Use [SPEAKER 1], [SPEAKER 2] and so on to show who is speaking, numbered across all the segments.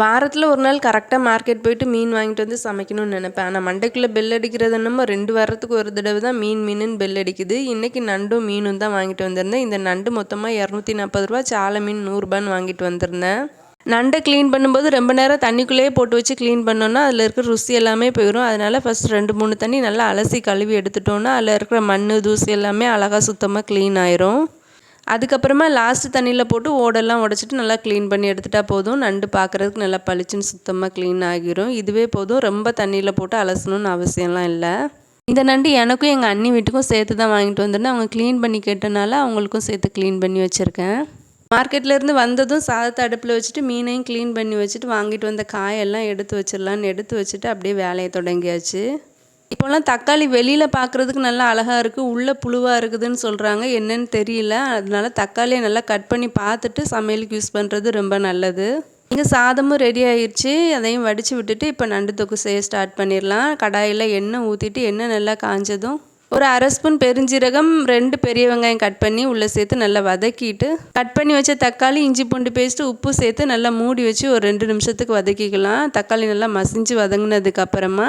[SPEAKER 1] வாரத்தில் ஒரு நாள் கரெக்டாக மார்க்கெட் போயிட்டு மீன் வாங்கிட்டு வந்து சமைக்கணும்னு நினப்பேன். ஆனால் மண்டைக்குள்ளே பெல் அடிக்கிறது என்னமோ ரெண்டு வாரத்துக்கு ஒரு தடவை தான் மீன் மீனுன்னு பெல் அடிக்குது. இன்றைக்கி நண்டும் மீனும் தான் வாங்கிட்டு வந்திருந்தேன். இந்த நண்டு மொத்தமாக இரநூத்தி நாற்பது ரூபா சாலை மீன் நூறுரூபான்னு வாங்கிட்டு வந்திருந்தேன். நண்டை க்ளீன் பண்ணும்போது ரொம்ப நேரம் தண்ணிக்குள்ளேயே போட்டு வச்சு க்ளீன் பண்ணோன்னா அதில் இருக்கிற ருசி எல்லாமே போயிடும் அதனால் ஃபஸ்ட் ரெண்டு மூணு தண்ணி நல்லா அலசி கழுவி எடுத்துட்டோன்னா அதில் இருக்கிற மண் தூசி எல்லாமே அழகாக சுத்தமாக க்ளீன் ஆயிரும். அதுக்கப்புறமா லாஸ்ட்டு தண்ணியில் போட்டு ஓடெல்லாம் உடச்சிட்டு நல்லா க்ளீன் பண்ணி எடுத்துட்டா போதும். நண்டு பார்க்குறதுக்கு நல்லா பளிச்சுன்னு சுத்தமாக க்ளீன் ஆகிரும். இதுவே போதும். ரொம்ப தண்ணியில் போட்டு அலசணும்னு அவசியம்லாம் இல்லை. இந்த நண்டு எனக்கும் எங்கள் அண்ணி வீட்டுக்கும் சேர்த்து தான் வாங்கிட்டு வந்துருந்தேன். அவங்க க்ளீன் பண்ணி கேட்டனால அவங்களுக்கும் சேர்த்து க்ளீன் பண்ணி வச்சுருக்கேன். மார்க்கெட்லேருந்து வந்ததும் சாதத்தை அடுப்பில் வச்சுட்டு மீனையும் க்ளீன் பண்ணி வச்சுட்டு வாங்கிட்டு வந்த காயெல்லாம் எடுத்து வச்சிடலான்னு எடுத்து வச்சுட்டு அப்படியே வேலையை தொடங்கியாச்சு. இப்போல்லாம் தக்காளி வெளியில் பார்க்குறதுக்கு நல்லா அழகாக இருக்குது உள்ளே புழுவாக இருக்குதுன்னு சொல்கிறாங்க என்னன்னு தெரியல. அதனால தக்காளியை நல்லா கட் பண்ணி பார்த்துட்டு சமையலுக்கு யூஸ் பண்ணுறது ரொம்ப நல்லது. இங்கே சாதமும் ரெடி ஆயிடுச்சு அதையும் வடித்து விட்டுட்டு இப்போ நண்டு தொக்கு செய்ய ஸ்டார்ட் பண்ணிடலாம். கடாயில் எண்ணெய் ஊற்றிட்டு எண்ணெய் நல்லா காஞ்சதும் ஒரு அரை ஸ்பூன் பெருஞ்சீரகம் ரெண்டு பெரிய வெங்காயம் கட் பண்ணி உள்ளே சேர்த்து நல்லா வதக்கிட்டு கட் பண்ணி வச்ச தக்காளி இஞ்சி பூண்டு பேஸ்ட்டு உப்பு சேர்த்து நல்லா மூடி வச்சு ஒரு ரெண்டு நிமிஷத்துக்கு வதக்கிக்கலாம். தக்காளி நல்லா மசிஞ்சு வதங்கினதுக்கப்புறமா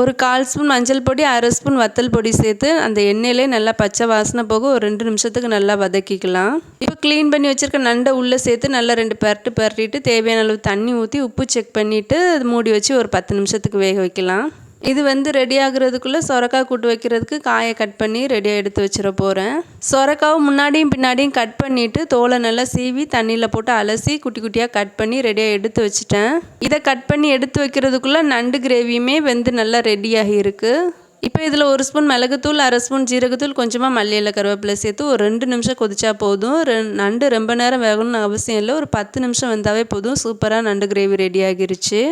[SPEAKER 1] ஒரு கால் ஸ்பூன் மஞ்சள் பொடி அரை ஸ்பூன் வத்தல் பொடி சேர்த்து அந்த எண்ணெயிலே நல்லா பச்சை வாசனை போக ஒரு ரெண்டு நிமிஷத்துக்கு நல்லா வதக்கிக்கலாம். இப்போ க்ளீன் பண்ணி வச்சுருக்க நண்டை உள்ளே சேர்த்து நல்லா ரெண்டு பரட்டு பரட்டிட்டு தேவையான அளவு தண்ணி ஊற்றி உப்பு செக் பண்ணிவிட்டு மூடி வச்சு ஒரு பத்து நிமிஷத்துக்கு வேக வைக்கலாம். இது வந்து ரெடி ஆகுறதுக்குள்ளே சொரக்காய் கூட்டு வைக்கிறதுக்கு காயை கட் பண்ணி ரெடியாக எடுத்து வச்சிட போகிறேன் சொரக்காவை முன்னாடியும் பின்னாடியும் கட் பண்ணிவிட்டு தோலை நல்லா சீவி தண்ணியில் போட்டு அலசி குட்டி குட்டியாக கட் பண்ணி ரெடியாக எடுத்து வச்சுட்டேன். இதை கட் பண்ணி எடுத்து வைக்கிறதுக்குள்ளே நண்டு கிரேவியுமே வந்து நல்லா ரெடியாகி இருக்குது இப்போ இதில் ஒரு ஸ்பூன் மிளகுத்தூள் அரை ஸ்பூன் ஜீரகத்தூள் கொஞ்சமாக மல்லியில் கருவேப்பிலை சேர்த்து ஒரு ரெண்டு நிமிஷம் கொதிச்சா போதும். நண்டு ரொம்ப நேரம் வேகணும்னு அவசியம் இல்லை. ஒரு பத்து நிமிஷம் வந்தாவே போதும். சூப்பராக நண்டு கிரேவி ரெடி ஆகிருச்சு.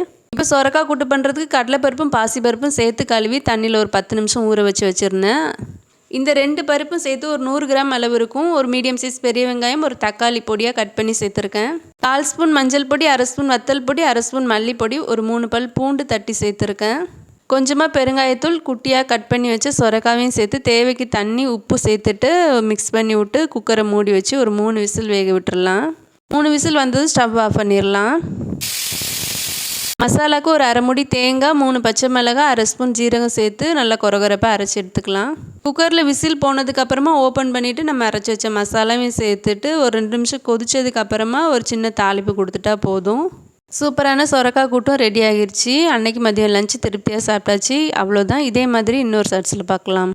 [SPEAKER 1] இப்போ சொரக்காய் கூட்டு பண்ணுறதுக்கு கடலைப்பருப்பும் பாசிப்பருப்பும் சேர்த்து கழுவி தண்ணியில் ஒரு பத்து நிமிஷம் ஊற வச்சு வச்சுருந்தேன். இந்த ரெண்டு பருப்பும் சேர்த்து ஒரு நூறு கிராம் அளவு இருக்கும். ஒரு மீடியம் சைஸ் பெரிய வெங்காயம் ஒரு தக்காளி பொடியாக கட் பண்ணி சேர்த்துருக்கேன். கால் ஸ்பூன் மஞ்சள் பொடி அரை ஸ்பூன் வத்தல் பொடி அரை ஸ்பூன் மல்லிப்பொடி ஒரு மூணு பல் பூண்டு தட்டி சேர்த்துருக்கேன். கொஞ்சமாக பெருங்காயத்தூள் குட்டியாக கட் பண்ணி வச்சு சொரக்காவையும் சேர்த்து தேவைக்கு தண்ணி உப்பு சேர்த்துட்டு மிக்ஸ் பண்ணி விட்டு குக்கரை மூடி வச்சு ஒரு மூணு விசில் வேக விட்டுடலாம் மூணு விசில் வந்ததும் ஸ்டவ் ஆஃப் பண்ணிடலாம் மசாலாவுக்கு ஒரு அரை முடி தேங்காய் மூணு பச்சை மிளகாய் அரை ஸ்பூன் ஜீரகம் சேர்த்து நல்லா கொரகொரப்பாக அரைச்சி எடுத்துக்கலாம். குக்கரில் விசில் போனதுக்கப்புறமா ஓப்பன் பண்ணிவிட்டு நம்ம அரைச்சி வச்ச மசாலாவையும் சேர்த்துட்டு ஒரு ரெண்டு நிமிஷம் கொதிச்சதுக்கப்புறமா ஒரு சின்ன தாளிப்பு கொடுத்துட்டா போதும். சூப்பரான சொரக்காய் கூட்டம் ரெடி ஆகிருச்சு. அன்னைக்கு மதியம் லஞ்சு திருப்தியாக சாப்பிட்டாச்சு. அவ்வளோதான் இதே மாதிரி இன்னொரு சர்ச்சில் பார்க்கலாம்.